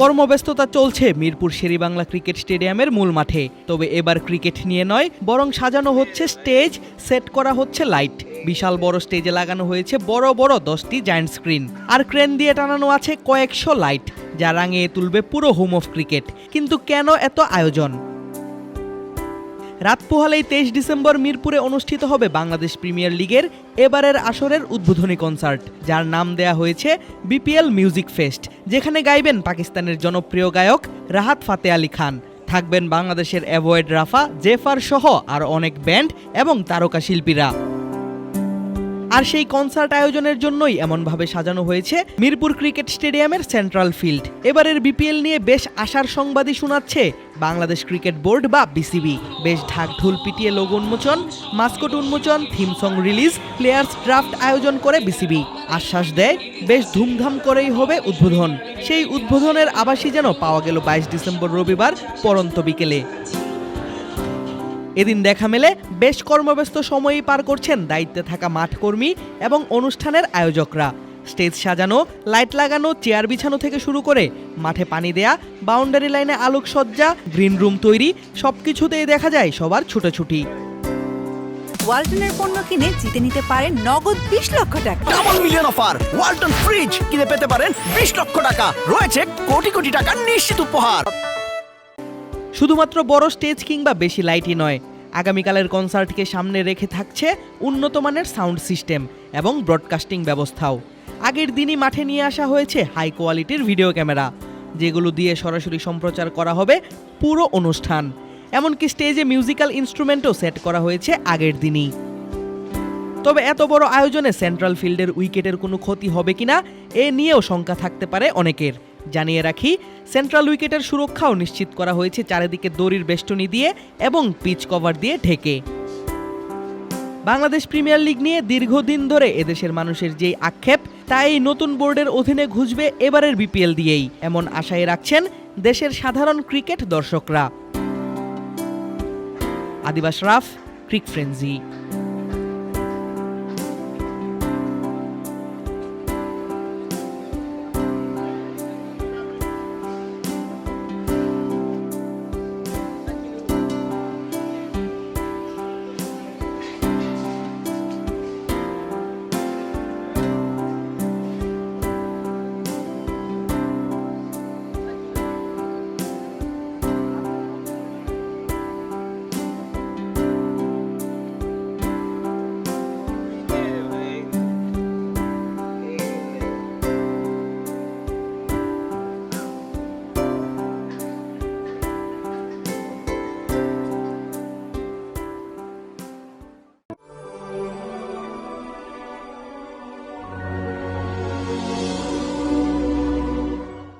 কর্মব্যস্ততা চলছে মিরপুর শেরিবাংলা ক্রিকেট স্টেডিয়ামের মূল মাঠে। তবে এবার ক্রিকেট নিয়ে নয়, বরং সাজানো হচ্ছে স্টেজ, সেট করা হচ্ছে লাইট। বিশাল বড় স্টেজে লাগানো হয়েছে বড় বড় দশটি জায়ান্ট স্ক্রিন আর ক্রেন দিয়ে টানানো আছে কয়েকশো লাইট, যা রাঙিয়ে তুলবে পুরো হোম অফ ক্রিকেট কিন্তু কেন এত আয়োজন? রাত পোহালেই তেইশ ডিসেম্বর মিরপুরে অনুষ্ঠিত হবে বাংলাদেশ প্রিমিয়ার লিগের এবারের আসরের উদ্বোধনী কনসার্ট, যার নাম দেয়া হয়েছে বিপিএল মিউজিক ফেস্ট, যেখানে গাইবেন পাকিস্তানের জনপ্রিয় গায়ক রাহাত ফাতে আলী খান। থাকবেন বাংলাদেশের অ্যাভয়েড রাফা, জেফার সহ আর অনেক ব্যান্ড এবং তারকা শিল্পীরা। আর সেই কনসার্ট আয়োজনের জন্যই এমনভাবে সাজানো হয়েছে মিরপুর ক্রিকেট স্টেডিয়ামের সেন্ট্রাল ফিল্ড। এবারের বিপিএল নিয়ে বেশ আশার সংবাদই শোনাচ্ছে বাংলাদেশ ক্রিকেট বোর্ড বা বিসিবি। বেশ ঢাক ঢোল পিটিয়ে লোগো উন্মোচন, মাস্কট উন্মোচন theme song release players draft আয়োজন করে বিসিবি। আশ্বাস দেয়, বেশ ধুমধাম করেই হবে উদ্বোধন। সেই উদ্বোধনের আবাসই যেন পাওয়া গেল বাইশ ডিসেম্বর রবিবার পরন্ত বিকেলে। এদিন দেখা মেলে বেশ কর্মব্যস্ত সময়ই পার করছেন দায়িত্বে থাকা মাঠকর্মী এবং অনুষ্ঠানের আয়োজকরা। স্টেজ সাজানো লাইট লাগানো চেয়ার বিছানো থেকে শুরু করে মাঠে পানি দেয়া বাউন্ডারি লাইনে আলোকসজ্জা গ্রিন রুম তৈরি সবকিছুতেই দেখা যায় সবার ছুটোছুটি। ওয়ালটনের পণ্য কিনে জিতে নিতে পারেন নগদ বিশ লক্ষ টাকা। Double million offer Walton fridge কিনে পেতে পারেন বিশ লক্ষ টাকা। রয়েছে কোটি কোটি টাকার নিশ্চিত উপহার। শুধুমাত্র বড় স্টেজ কিংবা বেশি লাইটই নয়। আগামীকালের কনসার্টকে সামনে রেখে থাকছে উন্নত মানের সাউন্ড সিস্টেম এবং ব্রডকাস্টিং ব্যবস্থাও। আগের দিনই মাঠে নিয়ে আসা হয়েছে হাই কোয়ালিটির ভিডিও ক্যামেরা, যেগুলো দিয়ে সরাসরি সম্প্রচার করা হবে পুরো অনুষ্ঠান। এমনকি স্টেজে মিউজিক্যাল ইনস্ট্রুমেন্টও সেট করা হয়েছে আগের দিনই। তবে এত বড় আয়োজনে সেন্ট্রাল ফিল্ডের উইকেটের কোনো ক্ষতি হবে কিনা, এ নিয়েও শঙ্কা থাকতে পারে অনেকের। জানিয়ে রাখি সেন্ট্রাল উইকেটের সুরক্ষাও নিশ্চিত করা হয়েছে চারিদিকে দড়ির বেষ্টনী দিয়ে এবং পিচ কভার দিয়ে ঢেকে। বাংলাদেশ প্রিমিয়ার লিগ নিয়ে দীর্ঘদিন ধরে এদেশের মানুষের যেই আক্ষেপ তা এই নতুন বোর্ডের অধীনে ঘুষবে এবারের বিপিএল দিয়েই, এমন আশায় রাখছেন দেশের সাধারণ ক্রিকেট দর্শকরা। আদিবাস রাফ ক্রিক ফ্রেন্সি